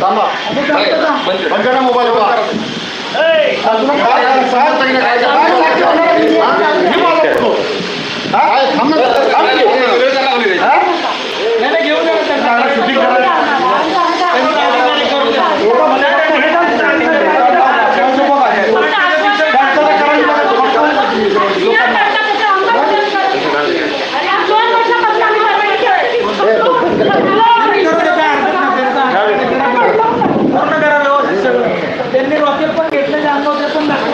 tama. Magkana mo ba ba?